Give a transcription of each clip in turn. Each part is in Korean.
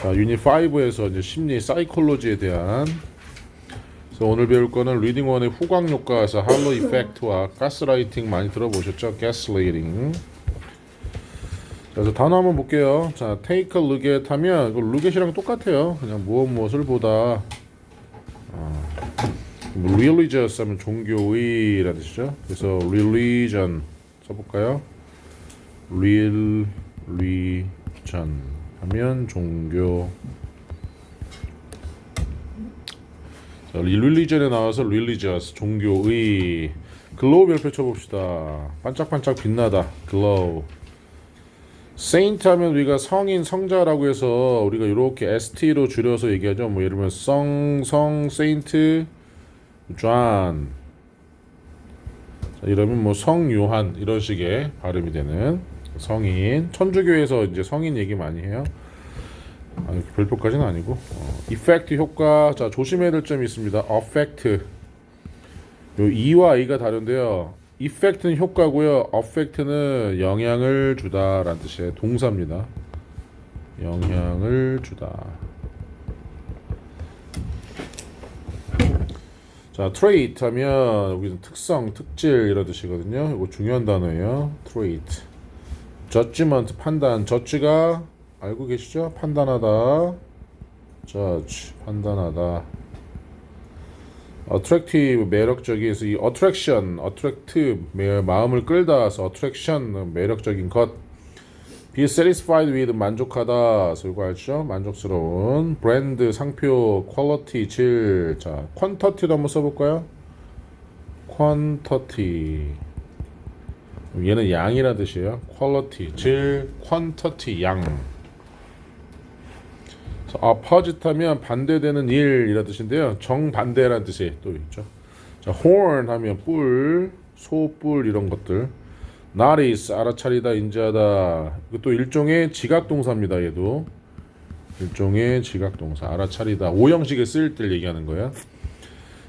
자, 유닛 5에서 이제 심리 사이콜로지에 대한 그래서 오늘 배울 거는 리딩 원의 후광 효과에서 할로 이펙트와 가스라이팅 많이 들어보셨죠? 가스레이팅. 그래서 단어 한번 볼게요. 자, take a look at 하면 이거 lookat이랑 똑같아요. 그냥 무엇 무엇을 보다. 아, 뭐 religious 하면 종교의라는 뜻이죠. 그래서 religion 써볼까요? religion 하면 종교. 자, religion에 나와서 religious 종교의 글로우 별표 쳐봅시다. 반짝반짝 빛나다. 글로우. 세인트 하면 우리가 성인 성자라고 해서 우리가 이렇게 ST로 줄여서 얘기하죠. 뭐 예를 들면 성, 성, 세인트, 존. 자, 이러면 뭐 성요한 이런 식의 발음이 되는 성인. 천주교에서 이제 성인 얘기 많이 해요. 아, 별표까지는 아니고. 어, 이펙트 효과. 자, 조심해야 될 점이 있습니다. 어펙트. 요 E와 A가 다른데요. 이펙트는 효과고요. 어펙트는 영향을 주다라는 뜻의 동사입니다. 영향을 주다. 자, trait 하면 여기서 특성, 특질 이런 뜻이거든요. 이거 중요한 단어예요. trait. judgment 판단. judge가 알고 계시죠? 판단하다. judge 판단하다. attractive 매력적이에서 이 attraction, attract 매- 마음을 끌다서 attraction 매력적인 것. Be satisfied with 만족하다. 알죠? 만족스러운 브랜드 상표 quality 질. 자, quantity도 한번 써볼까요? quantity. 얘는 양이라는 뜻이에요. quality 질, quantity 양. 그래서 opposite 하면 반대되는 일 이라는 뜻인데요. 정반대라는 뜻이 또 있죠. 자, horn 하면 뿔, 소뿔 이런 것들. Notice 알아차리다, 인지하다. 이것도 일종의 지각 동사입니다. 얘도 일종의 지각 동사. 알아차리다. 오형식에 쓰일 때 얘기하는 거야.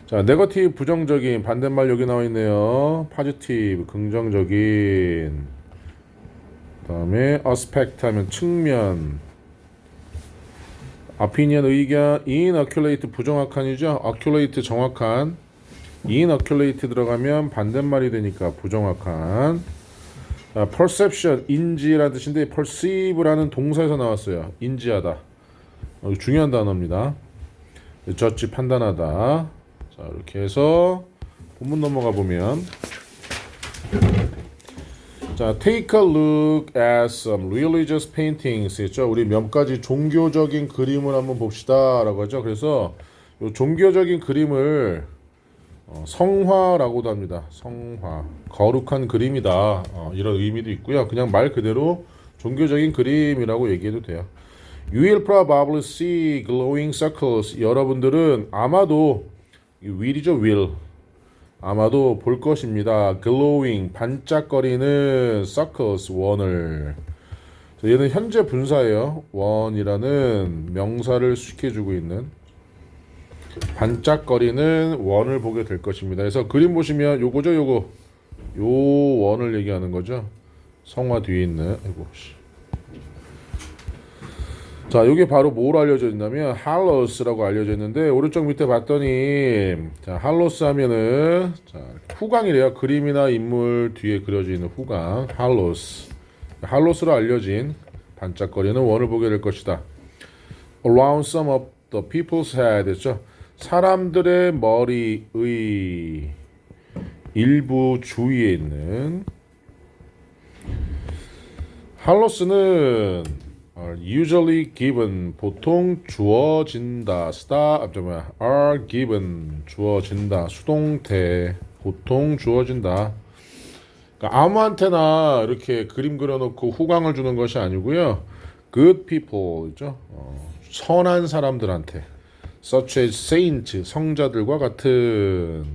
자, 네거티브 부정적인 반대말 여기 나와 있네요. positive 긍정적인. 그다음에 aspect 하면 측면. opinion 의견 inaccurate 부정확한이죠. accurate 정확한. inaccurate 들어가면 반대말이 되니까 부정확한. 자, perception 인지라는 뜻인데 perceive라는 동사에서 나왔어요. 인지하다. 어, 중요한 단어입니다. 저지 판단하다. 자 이렇게 해서 본문 넘어가 보면 자 take a look at some religious paintings 있죠. 우리 몇 가지 종교적인 그림을 한번 봅시다라고 하죠. 그래서 요 종교적인 그림을 어, 성화라고도 합니다. 성화 거룩한 그림이다 어, 이런 의미도 있고요. 그냥 말 그대로 종교적인 그림이라고 얘기해도 돼요. You will probably see glowing circles. 여러분들은 아마도 이 will이죠 will 아마도 볼 것입니다. glowing 반짝거리는 circles 원을 얘는 현재 분사예요. 원이라는 명사를 수식해주고 있는 반짝거리는 원을 보게 될 것입니다. 그래서 그림 보시면 요거죠, 요거 요 원을 얘기하는 거죠. 성화 뒤에 있는 아이고 씨. 자, 이게 바로 뭘 알려져 있냐면 할로스라고 알려져 있는데 오른쪽 밑에 봤더니 자, 할로스 하면은 자, 후광이래요. 그림이나 인물 뒤에 그려져 있는 후광. 할로스. 할로스로 알려진 반짝거리는 원을 보게 될 것이다. Around some of the people's head 했죠. 사람들의 머리의 일부 주위에 있는 할로스는 usually given 보통 주어진다 아 뭐야 are given 주어진다 수동태 보통 주어진다. 그러니까 아무한테나 이렇게 그림 그려놓고 후광을 주는 것이 아니고요. Good people죠? 어, 선한 사람들한테 such as saint 성자들과 같은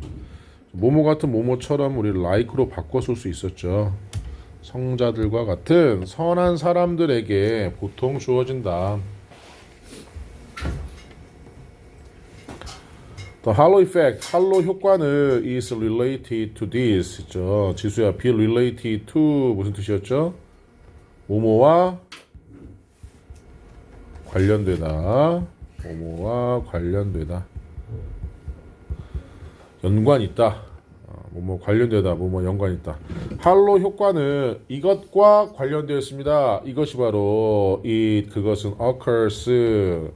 모모 같은 모모처럼 우리 like로 바꿔 쓸 수 있었죠. 성자들과 같은 선한 사람들에게 보통 주어진다. The halo effect, 할로 효과는 is related to this. 있죠. 지수야, be related to 무슨 뜻이었죠? 모모와 관련되다. 뭐뭐와 관련되다. 연관 있다. 어, 뭐뭐 관련되다. 뭐뭐 연관 있다. 할로 효과는 이것과 관련되어 있습니다. 이것이 바로 이 그것은 occurs.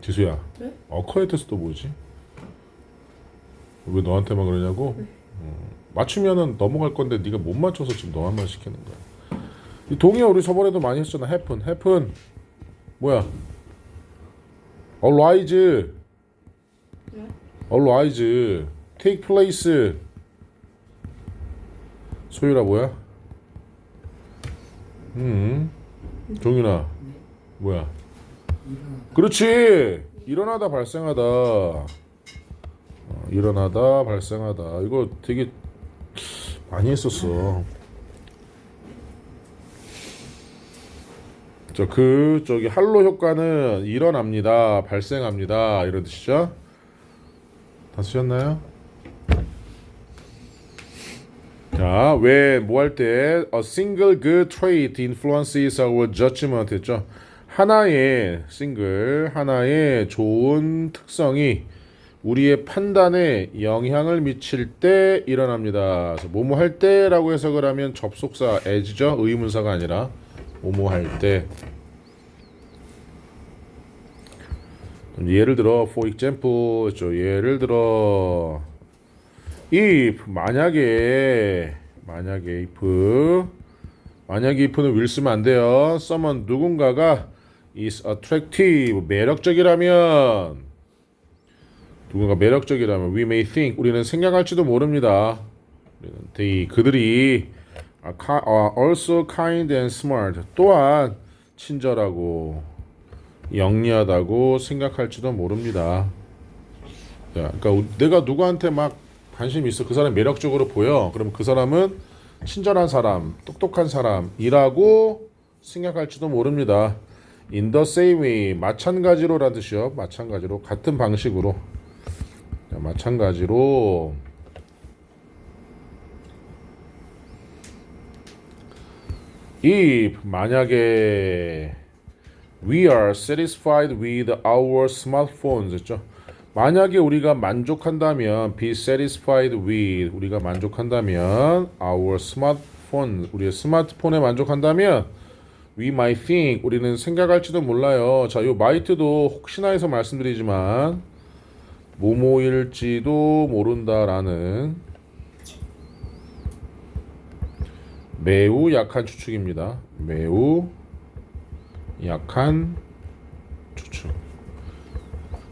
지수야. 네? occurrence도 또 뭐지? 왜 너한테만 그러냐고? 어, 맞추면은 넘어갈 건데 네가 못 맞춰서 지금 너한만 시키는 거야. 이 동의어 우리 저번에도 많이 했잖아. happen, happen. 뭐야? Arise, 네? arise, take place. 소유라 뭐야? 음, 종윤아, 뭐야? 그렇지. 일어나다 발생하다. 어, 일어나다 발생하다. 이거 되게 많이 했었어. 저그 저기 할로 효과는 일어납니다. 발생합니다. 이런 뜻이죠. 다 쓰셨나요? 자, 왜 뭐 할 때 a single good trait influences our judgment 했죠. 하나의 싱글 하나의 좋은 특성이 우리의 판단에 영향을 미칠 때 일어납니다. 뭐뭐 할 때라고 해석을 하면 접속사 as죠. 의문사가 아니라 뭐뭐 할 때. 예를 들어 for example 죠 예를 들어 if 만약에 만약에 if 만약에 if는 will 쓰면 안 돼요. someone 누군가가 is attractive 매력적이라면 누군가 매력적이라면 we may think 우리는 생각할지도 모릅니다. they 그들이 also kind and smart 또한 친절하고 영리하다고 생각할지도 모릅니다. 야, 그러니까 우- 내가 누구한테 막 관심이 있어 그 사람 매력적으로 보여 그럼 그 사람은 친절한 사람, 똑똑한 사람이라고 생각할지도 모릅니다. In the same way 마찬가지로라는 뜻이요. 마찬가지로 같은 방식으로 자, 마찬가지로 if 만약에 we are satisfied with our smartphones 했죠. 만약에 우리가 만족한다면 be satisfied with 우리가 만족한다면 our smartphone 우리의 스마트폰에 만족한다면 we might think 우리는 생각할지도 몰라요. 자, 요 might도 혹시나 해서 말씀드리지만 모모일지도 모른다라는 매우 약한 추측입니다. 매우 약한 추측.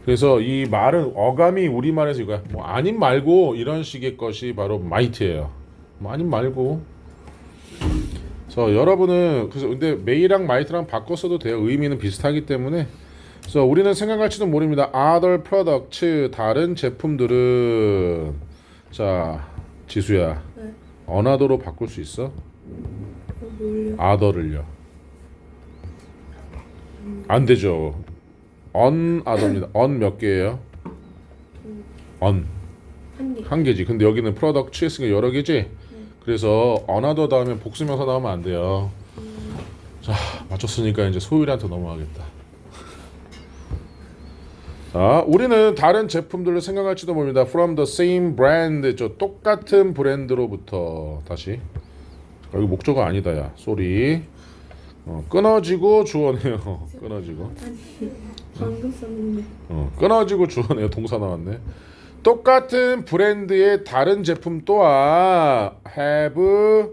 그래서 이 말은 어감이 우리말에서 이거야. 뭐 아님 말고 이런 식의 것이 바로 might예요. 뭐 아님 말고. 그래서 여러분은 그래서 근데 메이랑 might랑 바꿔 써도 돼요. 의미는 비슷하기 때문에. 그래서 우리는 생각할지도 모릅니다. Other products 다른 제품들은 자 지수야 네. 어나더로 바꿀 수 있어? 어, 뭘요? other를요. 안 되죠. on other입니다. on 몇 개예요? on 한 개. 한 개지. 근데 여기는 product 취했으니까 여러 개지. 그래서 another 다음에 복수명사 나오면 안 돼요. 자 맞췄으니까 이제 소율이한테 넘어가겠다. 자, 우리는 다른 제품들을 생각할지도 모릅니다. From the same brand, 저 똑같은 브랜드로부터 다시 여기 목적어 아니다, 야. 쏘리. 어, 끊어지고 주어네요. 끊어지고. 방금 썼는데. 어, 끊어지고 주어네요. 동사 나왔네. 똑같은 브랜드의 다른 제품 또한 have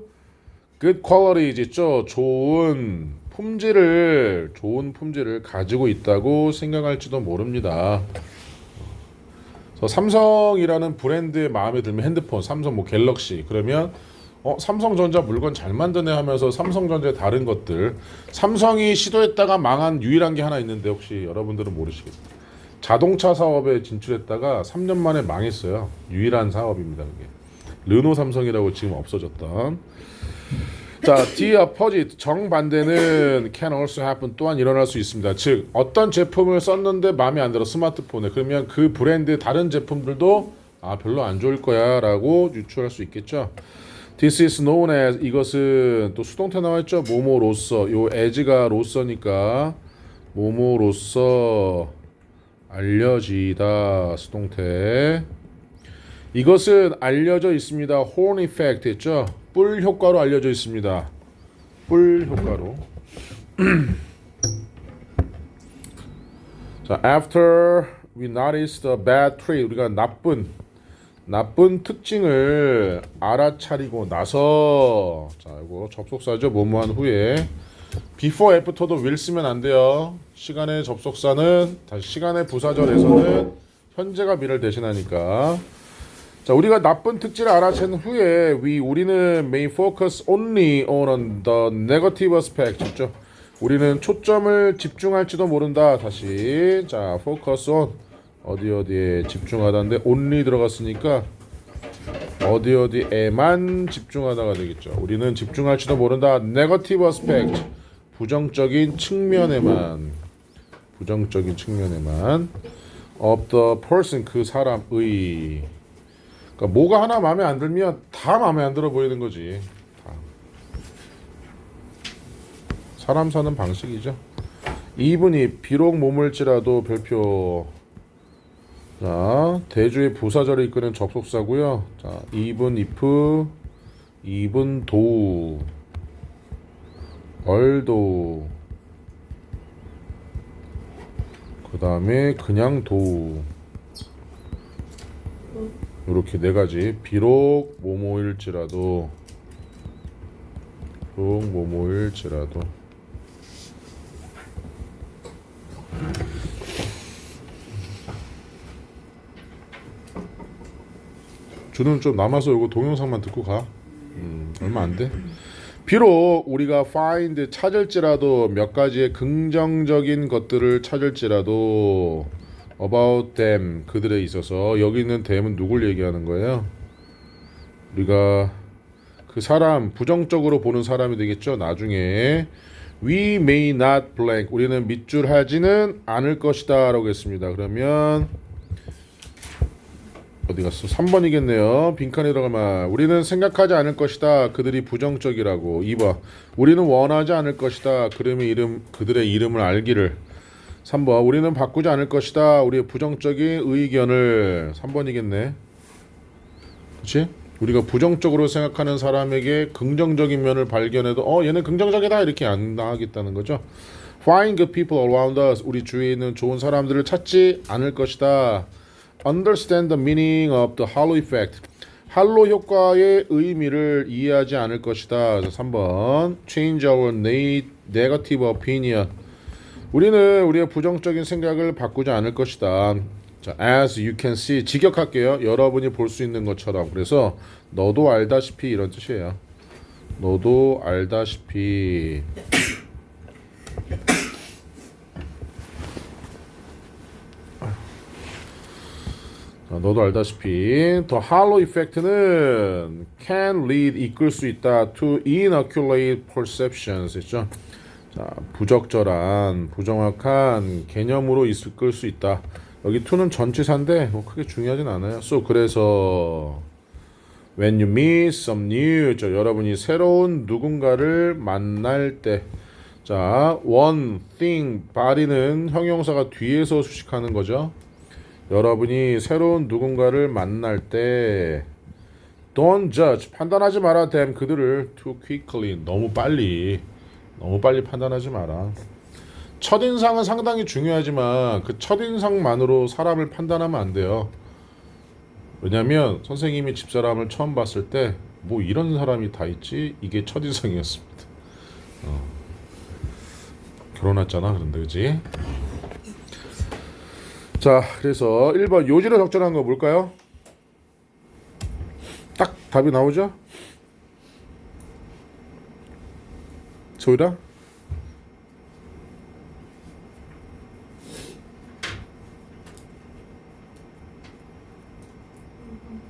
good qualities 있죠. 좋은 품질을 좋은 품질을 가지고 있다고 생각할지도 모릅니다. 그래서 삼성이라는 브랜드의 마음에 들면 핸드폰, 삼성 뭐 갤럭시 그러면 어 삼성전자 물건 잘 만드네 하면서 삼성전자의 다른 것들 삼성이 시도했다가 망한 유일한 게 하나 있는데 혹시 여러분들은 모르시겠어요? 자동차 사업에 진출했다가 3년 만에 망했어요. 유일한 사업입니다. 그게 르노 삼성이라고 지금 없어졌던. 자, the opposite 정반대는 can also happen 또한 일어날 수 있습니다. 즉 어떤 제품을 썼는데 마음에 안 들어 스마트폰에 그러면 그 브랜드의 다른 제품들도 아 별로 안 좋을 거야 라고 유추할 수 있겠죠. This is known as 이것은 또 수동태 나와있죠. 뭐뭐로서 요 as가 로서니까 뭐뭐로서 알려지다 수동태. 이것은 알려져 있습니다. horn effect 했죠. 뿔 효과로 알려져 있습니다. 뿔 효과로. 자, after we noticed the bad trait 우리가 나쁜 나쁜 특징을 알아차리고 나서 자, 이거 접속사죠. 뭐뭐한 후에 before after도 will 쓰면 안 돼요. 시간의 접속사는 다시 시간의 부사절에서는 현재가 미를 대신하니까 자, 우리가 나쁜 특질을 알아챈 후에 we 우리는 may focus only on the negative aspect. 죠 우리는 초점을 집중할지도 모른다. 다시 자, focus on 어디 어디에 집중하다인데 only 들어갔으니까 어디 어디에만 집중하다가 되겠죠. 우리는 집중할지도 모른다. negative aspect. 부정적인 측면에만 부정적인 측면에만 of the person 그 사람의 그러니까 뭐가 하나 마음에 안 들면 다 마음에 안 들어 보이는 거지. 다. 사람 사는 방식이죠. 이분이 비록 몸을지라도 별표 자 대주의 부사절을 이끄는 접속사고요. 자 이분 if 이분 도 얼도 그 다음에 그냥 도 이렇게 네 가지. 비록 뭐뭐일지라도 비록 뭐뭐일지라도 주는 좀 남아서 이거 동영상만 듣고 가. 음, 얼마 안 돼. 비록 우리가 find 찾을지라도 몇 가지의 긍정적인 것들을 찾을지라도 about them 그들에 있어서 여기 있는 them은 누굴 얘기하는 거예요? 우리가 그 사람 부정적으로 보는 사람이 되겠죠. 나중에 we may not blank 우리는 밑줄 하지는 않을 것이다라고 했습니다. 그러면 어디 갔어? 3번이겠네요. 빈칸에 들어가면 우리는 생각하지 않을 것이다. 그들이 부정적이라고. 2번. 우리는 원하지 않을 것이다. 그름의 이름 그들의 이름을 알기를. 3번. 우리는 바꾸지 않을 것이다. 우리의 부정적인 의견을 3번이겠네. 그렇지? 우리가 부정적으로 생각하는 사람에게 긍정적인 면을 발견해도 어 얘는 긍정적이다 이렇게 안 나가겠다는 거죠. Find good people around us. 우리 주위에 있는 좋은 사람들을 찾지 않을 것이다. Understand the meaning of the halo effect. 할로 효과의 의미를 이해하지 않을 것이다. 그래서 3번 Change our ne- negative opinion. 우리는 우리의 부정적인 생각을 바꾸지 않을 것이다. 자, as you can see 직역할게요. 여러분이 볼 수 있는 것처럼. 그래서 너도 알다시피 이런 뜻이에요. 너도 알다시피 너도 알다시피 더 할로 이펙트는 can lead 이끌 수 있다 to inaccurate perceptions 있죠. 자, 부적절한, 부정확한 개념으로 이끌 수 있다. 여기 to는 전치사인데 뭐 크게 중요하진 않아요. So 그래서 when you meet some new, 저 여러분이 새로운 누군가를 만날 때, 자 one thing, body는 형용사가 뒤에서 수식하는 거죠. 여러분이 새로운 누군가를 만날 때 don't judge 판단하지 마라 them 그들을 too quickly 너무 빨리 너무 빨리 판단하지 마라. 첫인상은 상당히 중요하지만 그 첫인상만으로 사람을 판단하면 안 돼요. 왜냐면 선생님이 집사람을 처음 봤을 때 뭐 이런 사람이 다 있지 이게 첫인상이었습니다. 어. 결혼했잖아 그런데 그지? 자 그래서 1번 요지로 적절한 거 뭘까요? 딱 답이 나오죠? 소희라?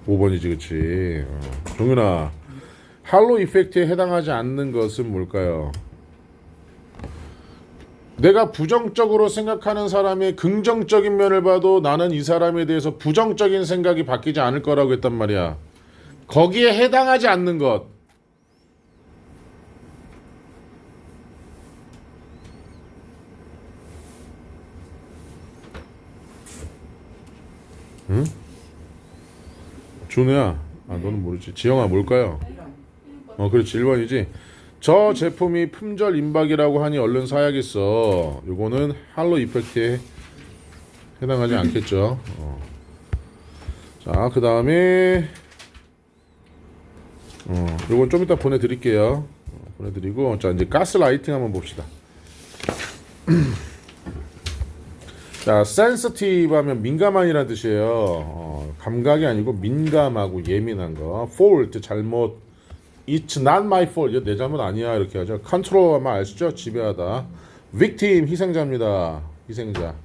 5번이지 그치 어. 종윤아 할로 이펙트에 해당하지 않는 것은 뭘까요? 내가 부정적으로 생각하는 사람의 긍정적인 면을 봐도 나는 이 사람에 대해서 부정적인 생각이 바뀌지 않을 거라고 했단 말이야. 거기에 해당하지 않는 것. 응? 준우야, 아, 너는 모르지. 지영아, 뭘까요? 어, 그렇지. 1번이지. 저 제품이 품절 임박이라고 하니 얼른 사야겠어. 요거는 할로 이펙트에 해당하지 않겠죠. 어. 자, 그 다음에 어, 요건 좀 이따 보내드릴게요. 어, 보내드리고 자 이제 가스 라이팅 한번 봅시다. 자, sensitive 하면 민감한이라는 뜻이에요. 어, 감각이 아니고 민감하고 예민한 거. fault 잘못. It's not my fault. 이거 내 잘못 아니야. 이렇게 하죠. control 하면 아시죠? 지배하다. victim 희생자입니다. 희생자.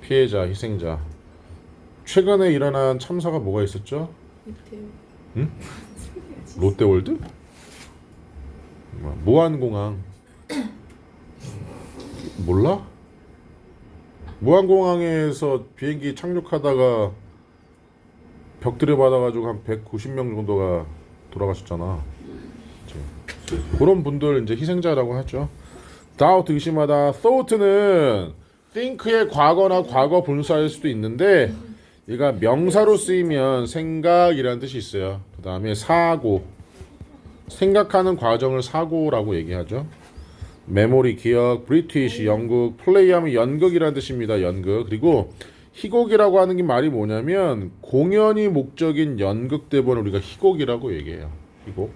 피해자, 희생자. 최근에 일어난 참사가 뭐가 있었죠? 밑에요. 롯데월드? 뭐, 무한공항 몰라? 무한공항에서 비행기 착륙하다가 벽들이 받아가지고 한 190명 정도가 돌아가셨잖아. 그런 분들 이제 희생자라고 하죠. doubt 의심하다. thought는 think의 과거나 과거 분사일 수도 있는데 얘가 명사로 쓰이면 생각이라는 뜻이 있어요. 그 다음에 사고 생각하는 과정을 사고라고 얘기하죠. 메모리 기억, 브리티시 영국, 플레이하면 연극이라는 뜻입니다. 연극. 그리고 희곡이라고 하는 게 말이 뭐냐면 공연이 목적인 연극 대본을 우리가 희곡이라고 얘기해요. 희곡.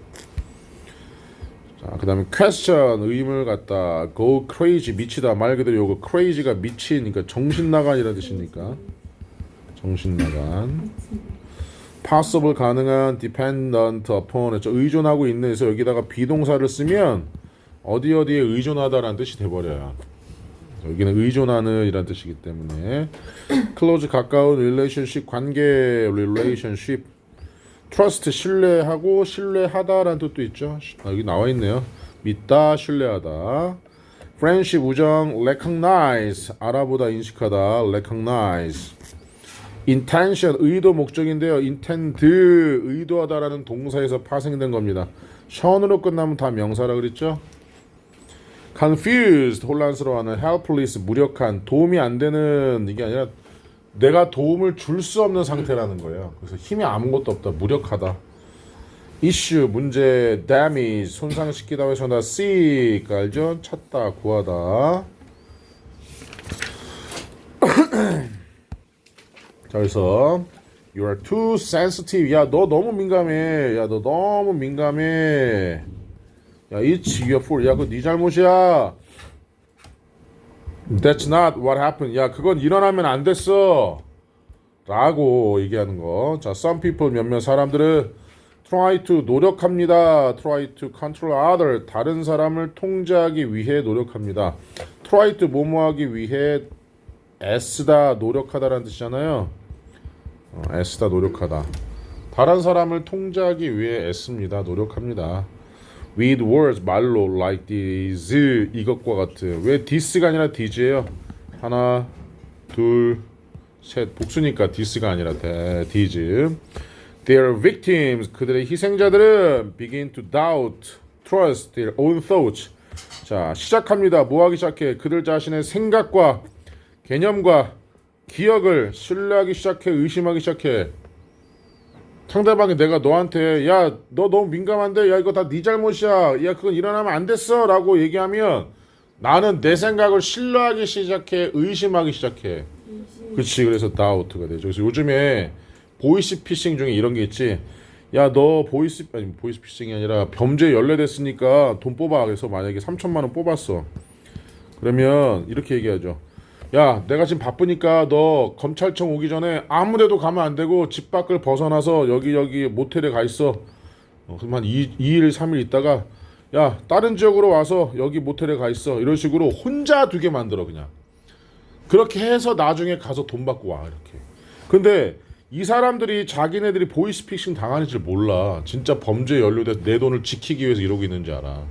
자, 그 다음에 question 의문을 갖다 go crazy 미치다 말 그대로 요거 crazy가 미친 그러니까 정신 나간이라는 뜻이니까 정신 나간. possible 가능한 dependent upon 했죠. 의존하고 있는 에서 여기다가 비동사를 쓰면 어디 어디에 의존하다라는 뜻이 돼버려요. 여기는 의존하는 이란 뜻이기 때문에 close 가까운 relationship 관계 relationship trust 신뢰하고 신뢰하다라는 뜻도 있죠. 아, 여기 나와 있네요. 믿다 신뢰하다 friendship 우정 recognize 알아보다 인식하다 recognize intention 의도 목적인데요. intend 의도하다라는 동사에서 파생된 겁니다. 션으로 끝나면 다 명사라 그랬죠. confused 혼란스러워하는 helpless 무력한 도움이 안 되는 이게 아니라 내가 도움을 줄 수 없는 상태라는 거예요. 그래서 힘이 아무것도 없다. 무력하다. issue 문제 damage 손상시키다 해서 나 seek 알죠? 찾다 구하다. 자 그래서 you are too sensitive. 야 너 너무 민감해. 야 너 너무 민감해. 야 it's your fault. 야 그거 네 잘못이야. That's not what happened. 야 그건 일어나면 안 됐어. 라고 얘기하는 거. 자 some people 몇몇 사람들은 try to 노력합니다. try to control other 다른 사람을 통제하기 위해 노력합니다. try to 뭐뭐하기 위해 애쓰다 노력하다라는 뜻이잖아요. 어, 애쓰다 노력하다. 다른 사람을 통제하기 위해 애씁니다. 노력합니다. With words 말로 like this 이것과 같은 왜 this가 아니라 this예요? 하나, 둘, 셋 복수니까 this가 아니라 this. Their victims 그들의 희생자들은 begin to doubt, trust their own thoughts. 자 시작합니다. 뭐하기 시작해? 그들 자신의 생각과 개념과 기억을 신뢰하기 시작해 의심하기 시작해 상대방이 내가 너한테 야 너 너무 민감한데? 야 이거 다 네 잘못이야. 야 그건 일어나면 안 됐어. 라고 얘기하면 나는 내 생각을 신뢰하기 시작해 의심하기 시작해. 그렇지 그래서 다우트가 되죠. 그래서 요즘에 보이스 피싱 중에 이런 게 있지. 야 너 보이스 아니 보이스 피싱이 아니라 범죄 연례됐으니까 돈 뽑아. 그래서 만약에 3천만 원 뽑았어. 그러면 이렇게 얘기하죠 야, 내가 지금 바쁘니까 너 검찰청 오기 전에 아무데도 가면 안 되고 집 밖을 벗어나서 여기 여기 모텔에 가 있어. 어, 2, 2일, 3일 있다가 야, 다른 지역으로 와서 여기 모텔에 가 있어. 이런 식으로 혼자 두게 만들어 그냥. 그렇게 해서 나중에 가서 돈 받고 와 이렇게. 근데 이 사람들이 자기네들이 보이스피싱 당하는 줄 몰라. 진짜 범죄에 연루돼서 내 돈을 지키기 위해서 이러고 있는지 알아.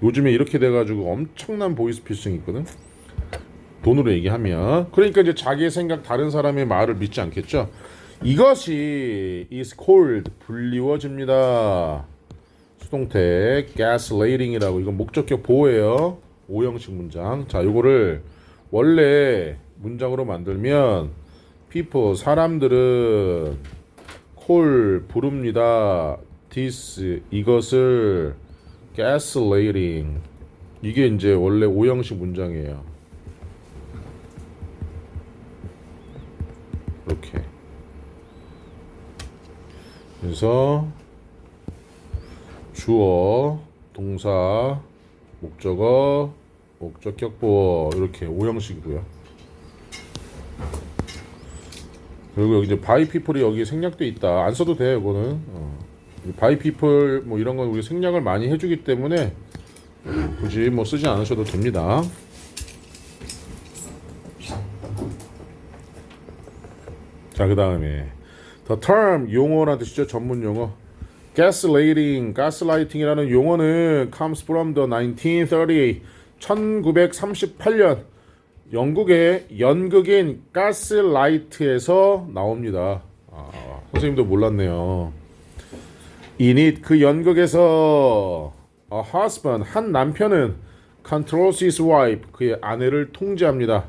요즘에 이렇게 돼가지고 엄청난 보이스피싱 있거든. 돈으로 얘기하면 그러니까 이제 자기의 생각 다른 사람의 말을 믿지 않겠죠. 이것이 is called 불리워집니다. 수동태 gaslighting이라고 이건 목적격 보호예요. 오형식 문장. 자, 요거를 원래 문장으로 만들면 people 사람들은 콜 부릅니다. this 이것을 gaslighting 이게 이제 원래 오형식 문장이에요. 이렇게. 그래서 주어, 동사, 목적어, 목적격 보어 이렇게 오형식이고요. 그리고 여기 이제 바이 피플이 여기 생략돼 있다. 안 써도 돼, 이거는. 어. 바이 피플 뭐 이런 건 우리 생략을 많이 해주기 때문에 어, 굳이 뭐 쓰지 않으셔도 됩니다. 자, 그 다음에 the term 용어라는 뜻이죠. 전문 용어. gaslighting, gaslighting이라는 용어는 comes from the 1938, 1938년 영국의 연극인 가스라이트에서 나옵니다. 아, 선생님도 몰랐네요. It 그 연극에서 a husband 한 남편은 controls his wife 그의 아내를 통제합니다.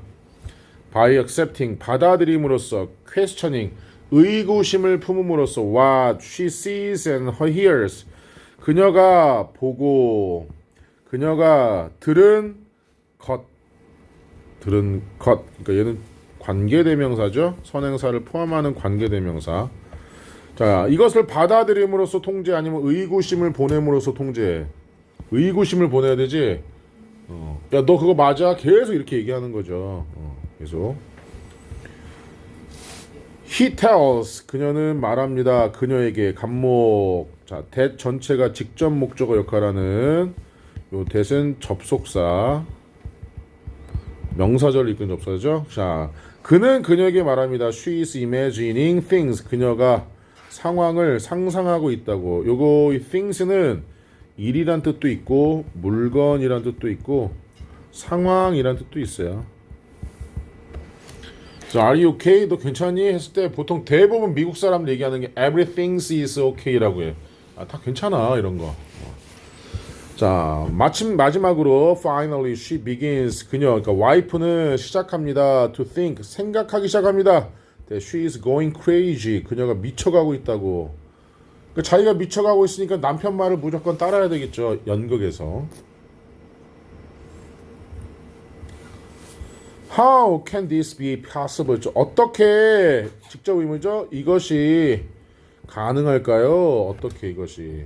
By accepting 받아들임으로써 questioning 의구심을 품음으로써 what she sees and her hears. 그녀가 보고 그녀가 들은 것 들은 것. 그러니까 얘는 관계대명사죠. 선행사를 포함하는 관계대명사. 자 이것을 받아들임으로써 통제 아니면 의구심을 보냄으로써 통제. 의구심을 보내야 되지? 어. 야너 그거 맞아? 계속 이렇게 얘기하는 거죠. 어, 계속 He tells 그녀는 말합니다. 그녀에게 간목 자, that 전체가 직접 목적어 역할하는 요 that은 접속사 명사절 이끈 접속사죠. 자, 그는 그녀에게 말합니다. She is imagining things. 그녀가 상황을 상상하고 있다고. 요거 이 things는 일이란 뜻도 있고 물건이란 뜻도 있고 상황이란 뜻도 있어요. 자, are you okay? 너 괜찮니? 했을 때 보통 대부분 미국 사람들 얘기하는 게 everything is okay라고 해. 아, 다 괜찮아 이런 거. 자, 마침 마지막으로 finally she begins 그녀 그러니까 와이프는 시작합니다 to think 생각하기 시작합니다. that she is going crazy 그녀가 미쳐가고 있다고. 그러니까 자기가 미쳐가고 있으니까 남편 말을 무조건 따라야 되겠죠 연극에서. How can this be possible? 저 어떻게 직접 의무죠? 이것이 가능할까요? 어떻게 이것이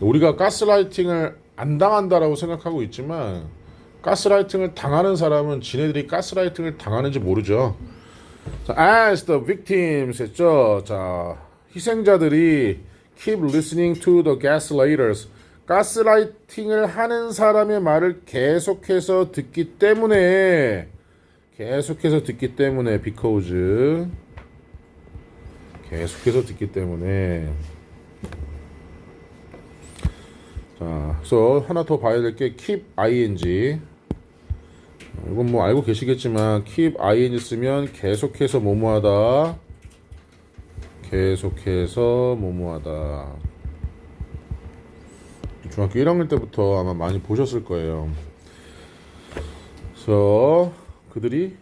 우리가 가스라이팅을 안 당한다라고 생각하고 있지만 가스라이팅을 당하는 사람은 지네들이 가스라이팅을 당하는지 모르죠. 자, as the victims 했죠. 자, 희생자들이 keep listening to the gaslighters. 가스라이팅을 하는 사람의 말을 계속해서 듣기 때문에 계속해서 듣기 때문에 because 계속해서 듣기 때문에 자, 그래서 하나 더 봐야 될 게 keep ing. 이건 뭐 알고 계시겠지만 keep ing 쓰면 계속해서 뭐뭐하다. 계속해서 뭐뭐하다. 중학교 1학년 때부터 아마 많이 보셨을 거예요. 그래서 그들이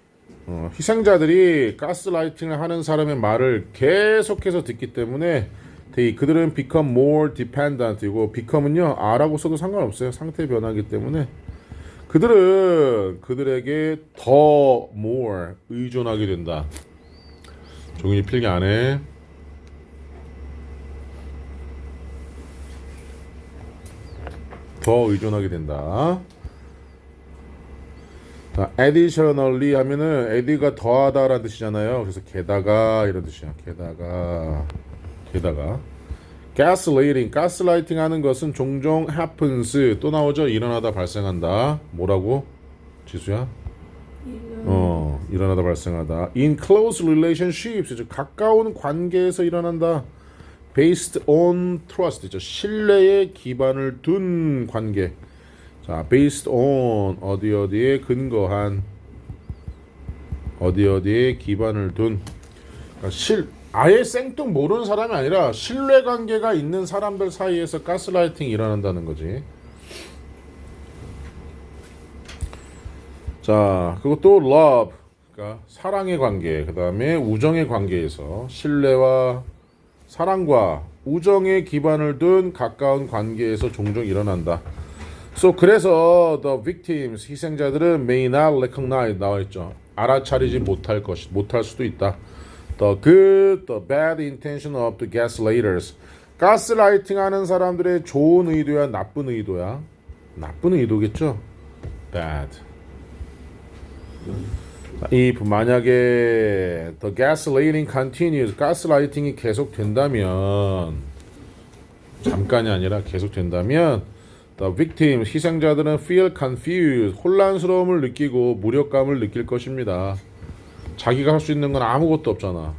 어, 희생자들이 가스라이팅을 하는 사람의 말을 계속해서 듣기 때문에 they, 그들은 become more dependent. 이고 become은요 R라고 써도 상관없어요. 상태 변화기 때문에. 그들은 그들에게 더 more 의존하게 된다. 종이 필기 안에 더 의존하게 된다. 자, additionally 하면은 add가 더하다라는 뜻이잖아요. 그래서 게다가 이런 뜻이야. 게다가 게다가 gaslighting, gaslighting 하는 것은 종종 happens 또 나오죠. 일어나다 발생한다. 뭐라고? 지수야? 이런 어, 일어나다 발생하다. In close relationships, 즉 가까운 관계에서 일어난다. Based on trust, 죠 신뢰에 기반을 둔 관계. 자, based on 어디 어디에 근거한 어디 어디에 기반을 둔. 그러니까 실 아예 생뚱 모르는 사람이 아니라 신뢰 관계가 있는 사람들 사이에서 가스라이팅이 일어난다는 거지. 자, 그것도 love. 그러니까 사랑의 관계, 그 다음에 우정의 관계에서 신뢰와 사랑과 우정의 기반을 둔 가까운 관계에서 종종 일어난다. So 그래서 the victims 희생자들은 may not recognize 나와 있죠. 알아차리지 못할 것 못할 수도 있다. The good, the bad intention of the gaslighters. 가스라이팅 하는 사람들의 좋은 의도야, 나쁜 의도야. 나쁜 의도겠죠. Bad. If 만약에 the gaslighting continues, 가스라이팅이 계속 된다면 잠깐이 아니라 계속 된다면 the victim 희생자들은 feel confused 혼란스러움을 느끼고 무력감을 느낄 것입니다. 자기가 할 수 있는 건 아무것도 없잖아.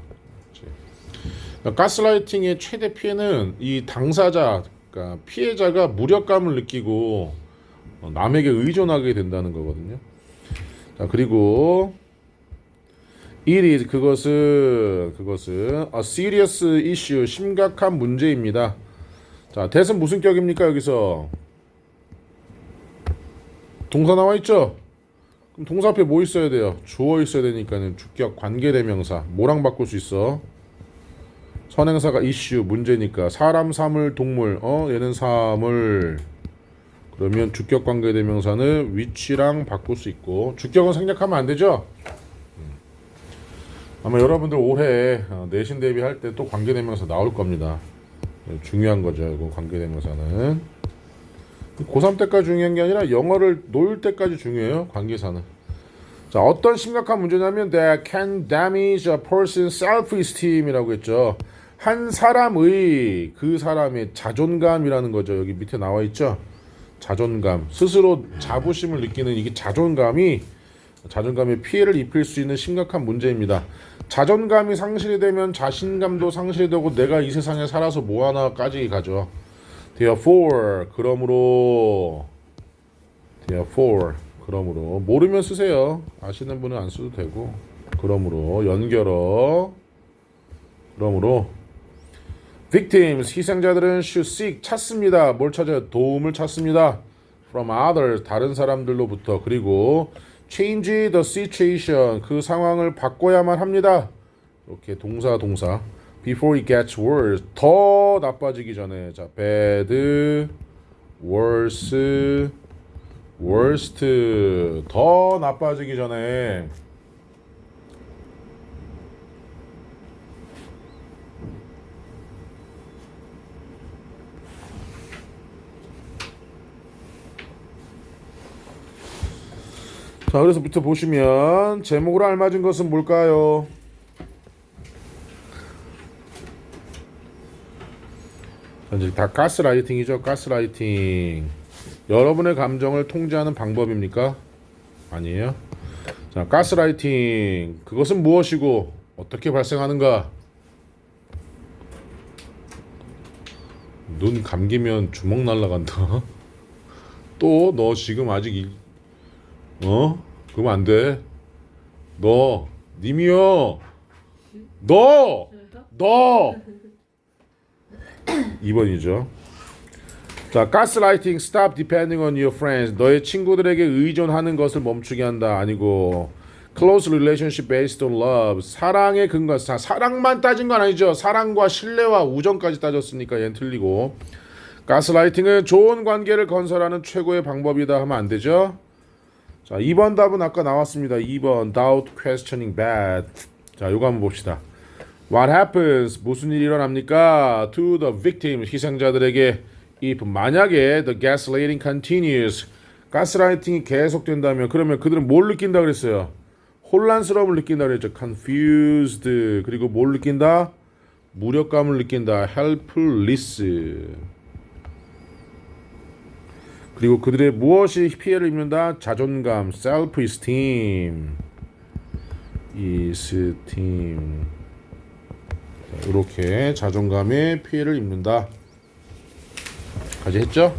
가스라이팅의 최대 피해는 이 당사자, 그러니까 피해자가 무력감을 느끼고 어, 남에게 의존하게 된다는 거거든요. 자 그리고 it is 그것은 그것은 a serious issue 심각한 문제입니다. 자 대은 무슨 격입니까 여기서 동사 나와 있죠? 그럼 동사 앞에 뭐 있어야 돼요? 주어 있어야 되니까는 주격 관계대명사 뭐랑 바꿀 수 있어? 선행사가 이슈 문제니까 사람 사물 동물 어 얘는 사물 그러면 주격 관계대명사는 위치랑 바꿀 수 있고 주격은 생략하면 안 되죠? 음. 아마 여러분들 올해 어, 내신 대비할 때 또 관계대명사 나올 겁니다. 네, 중요한 거죠. 이거 관계대명사는 고3 때까지 중요한 게 아니라 영어를 놓을 때까지 중요해요. 관계사는. 자, 어떤 심각한 문제냐면 that can damage a person's self-esteem이라고 했죠. 한 사람의 그 사람의 자존감이라는 거죠. 여기 밑에 나와 있죠. 자존감. 스스로 자부심을 느끼는 이게 자존감이 자존감에 피해를 입힐 수 있는 심각한 문제입니다. 자존감이 상실이 되면 자신감도 상실이 되고 내가 이 세상에 살아서 뭐 하나까지 가죠. Therefore, 그러므로 Therefore, 그러므로 모르면 쓰세요. 아시는 분은 안 써도 되고. 그러므로 연결어. 그러므로 victims 희생자들은 should seek 찾습니다. 뭘 찾아요? 도움을 찾습니다. from others 다른 사람들로부터 그리고 change the situation 그 상황을 바꿔야만 합니다. 이렇게 동사 동사 before it gets worse 더 나빠지기 전에 자 bad worse worst 더 나빠지기 전에 자 그래서 밑에 보시면 제목으로 알맞은 것은 뭘까요? 이제 다 가스라이팅이죠. 가스라이팅. 여러분의 감정을 통제하는 방법입니까? 아니에요. 자, 가스라이팅. 그것은 무엇이고 어떻게 발생하는가? 눈 감기면 주먹 날라간다. 또 너 지금 아직 이, 어? 그러면 안 돼. 너 님이요. 너. 너. 2번이죠. 자, 가스라이팅 stop depending on your friends. 너의 친구들에게 의존하는 것을 멈추게 한다. 아니고 close relationship based on love. 사랑의 근거. 자, 사랑만 따진 건 아니죠. 사랑과 신뢰와 우정까지 따졌으니까 얘는 틀리고. 가스라이팅은 좋은 관계를 건설하는 최고의 방법이다 하면 안 되죠. 자, 2번 답은 아까 나왔습니다. 2번 doubt questioning bad. 자, 요거 한번 봅시다. What happens? 무슨 일이 일어납니까? To the victim, 희생자들에게 if 만약에 the gaslighting continues, 가스라이팅이 계속된다면 그러면 그들은 뭘 느낀다 그랬어요? 혼란스러움을 느낀다 그랬죠. confused 그리고 뭘 느낀다? 무력감을 느낀다. helpless 그리고 그들의 무엇이 피해를 입는다? 자존감, self-esteem, esteem. 이렇게 자존감에 피해를 입는다. 까지 했죠?